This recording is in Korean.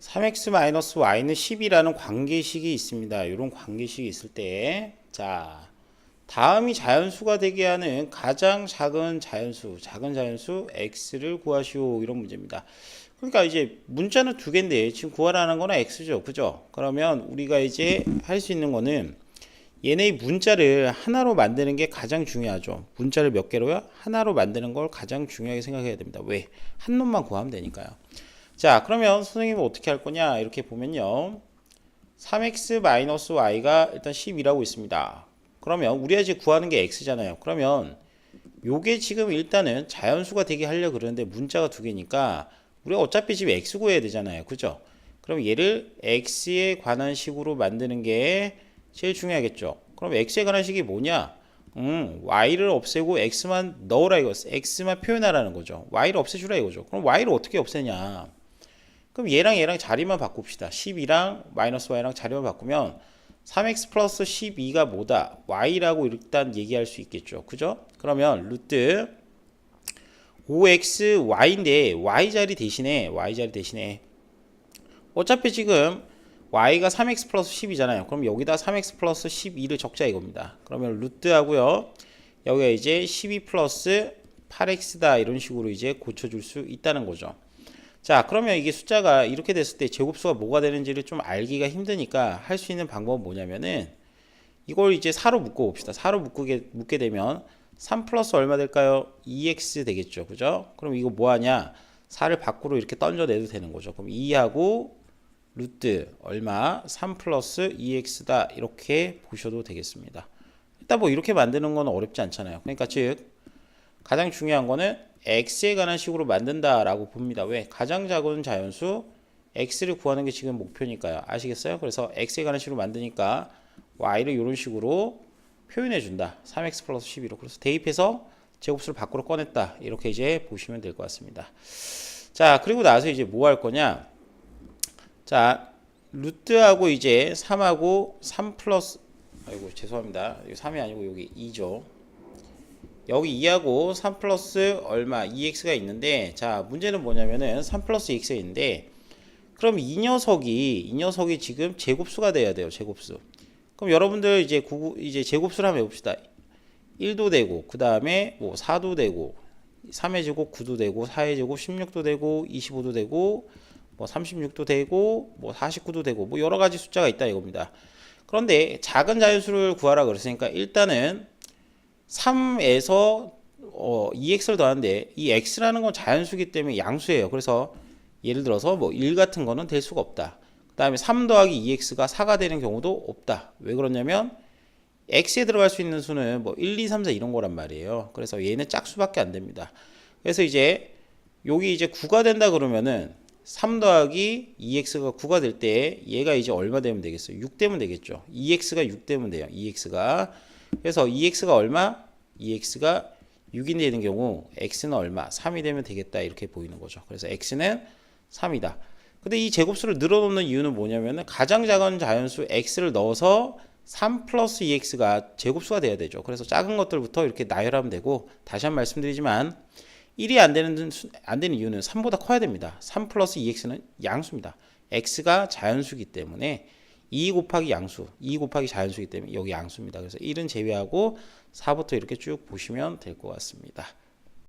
3x-y는 10이라는 관계식이 있습니다. 이런 관계식이 있을 때, 자, 다음이 자연수가 되게 하는 가장 작은 자연수, 작은 자연수 x를 구하시오. 이런 문제입니다. 그러니까 이제 문자는 두 개인데 지금 구하라는 거는 x죠. 그죠? 그러면 우리가 이제 할 수 있는 거는 얘네의 문자를 하나로 만드는 게 가장 중요하죠. 문자를 몇 개로요? 하나로 만드는 걸 가장 중요하게 생각해야 됩니다. 왜? 한 놈만 구하면 되니까요. 자, 그러면 선생님은 어떻게 할 거냐? 이렇게 보면요. 3x-y가 일단 10이라고 있습니다. 그러면 우리가 이제 구하는 게 x잖아요. 그러면 요게 지금 일단은 자연수가 되게 하려 그러는데 문자가 두 개니까 우리가 어차피 지금 x 구해야 되잖아요. 그죠? 그럼 얘를 x에 관한 식으로 만드는 게 제일 중요하겠죠. 그럼 x에 관한 식이 뭐냐? 음, y를 없애고 x만 넣으라 이거, x만 표현하라는 거죠. y를 없애주라 이거죠. 그럼 y를 어떻게 없애냐? 그럼 얘랑 얘랑 자리만 바꿉시다. 10이랑 마이너스 y랑 자리만 바꾸면 3x 플러스 12가 뭐다? y라고 일단 얘기할 수 있겠죠. 그죠? 그러면 루트 5xy인데 y 자리 대신에 y 자리 대신에 어차피 지금 y가 3x 플러스 10이잖아요. 그럼 여기다 3x 플러스 12를 적자 이겁니다. 그러면 루트 하고요. 여기가 이제 12 플러스 8x다 이런 식으로 이제 고쳐줄 수 있다는 거죠. 자 그러면 이게 숫자가 이렇게 됐을 때 제곱수가 뭐가 되는지를 좀 알기가 힘드니까 할 수 있는 방법은 뭐냐면은 이걸 이제 4로 묶어 봅시다. 4로 묶게, 묶게 되면 3 플러스 얼마 될까요? 2x 되겠죠. 그죠? 그럼 이거 뭐 하냐? 4를 밖으로 이렇게 던져내도 되는 거죠. 그럼 2하고 루트 얼마? 3 플러스 2x다. 이렇게 보셔도 되겠습니다. 일단 뭐 이렇게 만드는 건 어렵지 않잖아요. 그러니까 즉 가장 중요한 거는 x에 관한 식으로 만든다라고 봅니다. 왜? 가장 작은 자연수 x를 구하는 게 지금 목표니까요. 아시겠어요? 그래서 x에 관한 식으로 만드니까 y를 이런 식으로 표현해 준다. 3x 플러스 12로. 그래서 대입해서 제곱수를 밖으로 꺼냈다. 이렇게 이제 보시면 될 것 같습니다. 자, 그리고 나서 이제 뭐 할 거냐? 자, 루트하고 이제 3하고 3 플러스 아이고 죄송합니다. 여기 3이 아니고 여기 2죠. 여기 2하고 3 플러스 얼마 2x가 있는데 자 문제는 뭐냐면은 3 플러스 2x가 있는데 그럼 이 녀석이 이 녀석이 지금 제곱수가 돼야 돼요 제곱수. 그럼 여러분들 이제 구, 이제 제곱수를 한번 해봅시다. 1도 되고 그 다음에 뭐 4도 되고 3의 제곱 9도 되고 4의 제곱 16도 되고 25도 되고 뭐 36도 되고 뭐 49도 되고 뭐 여러 가지 숫자가 있다 이겁니다. 그런데 작은 자연수를 구하라 그랬으니까 일단은 3에서 어, 2x를 더하는데 이 x라는 건 자연수기 때문에 양수예요. 그래서 예를 들어서 뭐 1 같은 거는 될 수가 없다. 그 다음에 3 더하기 2x가 4가 되는 경우도 없다. 왜 그러냐면 x에 들어갈 수 있는 수는 뭐 1, 2, 3, 4 이런 거란 말이에요. 그래서 얘는 짝수밖에 안 됩니다. 그래서 이제 여기 이제 9가 된다 그러면은 3 더하기 2x가 9가 될 때 얘가 이제 얼마 되면 되겠어요? 6 되면 되겠죠. 2x가 6 되면 돼요. 2x가 그래서 2x가 얼마? 2x가 6이 되는 경우 x는 얼마? 3이 되면 되겠다 이렇게 보이는 거죠. 그래서 x는 3이다. 근데 이 제곱수를 늘어놓는 이유는 뭐냐면은 가장 작은 자연수 x를 넣어서 3 플러스 2x가 제곱수가 돼야 되죠. 그래서 작은 것들부터 이렇게 나열하면 되고 다시 한 번 말씀드리지만 1이 안 되는 안 되는 이유는 3보다 커야 됩니다. 3 플러스 2x는 양수입니다. x가 자연수기 때문에 2 곱하기 양수, 2 곱하기 자연수이기 때문에 여기 양수입니다. 그래서 1은 제외하고 4부터 이렇게 쭉 보시면 될 것 같습니다.